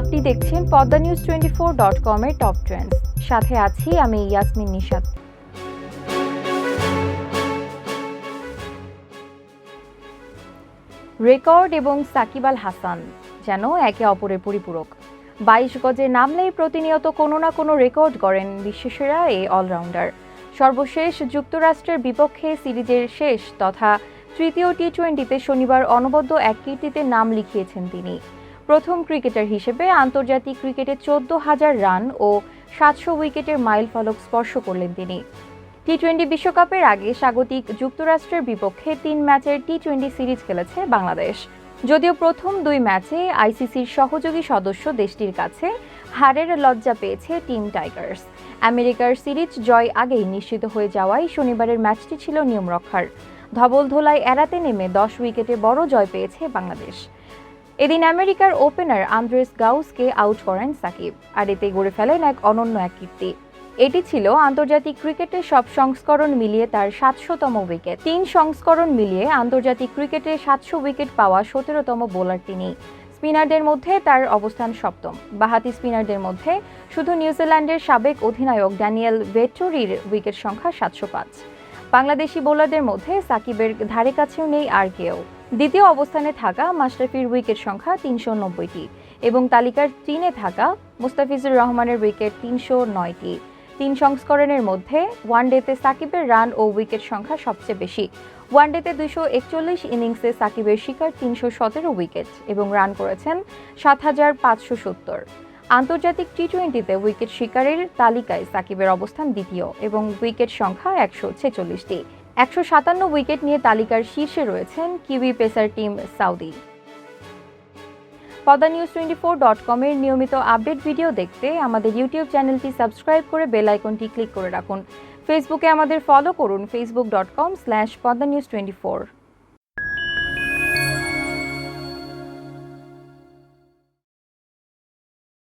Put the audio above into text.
আপনি দেখছেন Padma news twenty four dot কমের টপ ট্রেন্ডস সাথে আছি আমি ইয়াসমিন নিশাত। রেকর্ড এবং সাকিব আল হাসান যেন একে অপরের পরিপূরক। বাইশ গজে নামলেই প্রতিনিয়ত কোনো না কোনো রেকর্ড করেন বিশ্বসেরা এই অলরাউন্ডার সর্বশেষ যুক্তরাষ্ট্রের বিপক্ষে সিরিজের শেষ তথা তৃতীয় টি টোয়েন্টিতে শনিবার অনবদ্য এক কীর্তিতে নাম লিখিয়েছেন তিনি। প্রথম ক্রিকেটার হিসেবে আন্তর্জাতিক ক্রিকেটে চোদ্দ হাজার রান ও সাতশো উইকেটের মাইল ফলক স্পর্শ করলেন তিনি। টি টোয়েন্টি বিশ্বকাপের আগে স্বাগতিক যুক্তরাষ্ট্রের বিপক্ষে তিন ম্যাচের টি টোয়েন্টি সিরিজ খেলেছে বাংলাদেশ। যদিও প্রথম দুই ম্যাচে আইসিসির সহযোগী সদস্য দেশটির কাছে হারের লজ্জা পেয়েছে টিম টাইগার্স। আমেরিকার সিরিজ জয় আগেই নিশ্চিত হয়ে যাওয়ায় শনিবারের ম্যাচটি ছিল নিয়ম রক্ষার ধবল ধোলাই এড়াতে নেমে দশ উইকেটে বড় জয় পেয়েছে বাংলাদেশ। এদিন আমেরিকার ওপেনার আন্দ্রেস গাউসকে আউট করেন সাকিব, আর এতে গড়ে ফেলেন এক অনন্য এক কীর্তি। এটি ছিল আন্তর্জাতিক ক্রিকেটের সব সংস্করণ মিলিয়ে তার সাতশোতম উইকেট। তিন সংস্করণ মিলিয়ে আন্তর্জাতিক ক্রিকেটে সাতশো উইকেট পাওয়া সতেরোতম বোলার তিনি। স্পিনারদের মধ্যে তার অবস্থান সপ্তম। বাহাতি স্পিনারদের মধ্যে শুধু নিউজিল্যান্ডের সাবেক অধিনায়ক ড্যানিয়েল ভেট্টোরির উইকেট সংখ্যা সাতশো পাঁচ। বাংলাদেশি বোলারদের মধ্যে সাকিবের ধারে কাছেও নেই আর কেউ। দ্বিতীয় অবস্থানে থাকা মাশরাফির উইকেট সংখ্যা তিনশো নব্বইটি এবং তালিকার তিনে থাকা মুস্তাফিজুর রহমানের উইকেট তিনশো নয়টি। তিন সংস্করণের মধ্যে ওয়ানডেতে সাকিবের রান ও উইকেট সংখ্যা সবচেয়ে বেশি। ওয়ানডেতে দুইশো একচল্লিশ ইনিংসে সাকিবের শিকার তিনশো সতেরো উইকেট এবং রান করেছেন সাত হাজার পাঁচশো সত্তর। আন্তর্জাতিক টি টোয়েন্টিতে উইকেট শিকারের তালিকায় সাকিবের অবস্থান দ্বিতীয় এবং উইকেট সংখ্যা একশো ছেচল্লিশটি। একশো সাতান্ন উইকেট নিয়ে তালিকার শীর্ষে রয়েছেন Kiwi pacer Tim Southee. Padma news twenty four dot কমের নিয়মিত আপডেট ভিডিও দেখতে আমাদের ইউটিউব চ্যানেলটি সাবস্ক্রাইব করে বেল আইকনটি ক্লিক করে রাখুন। ফেসবুকে আমাদের ফলো করুন Facebook dot com slash Padma news twenty four.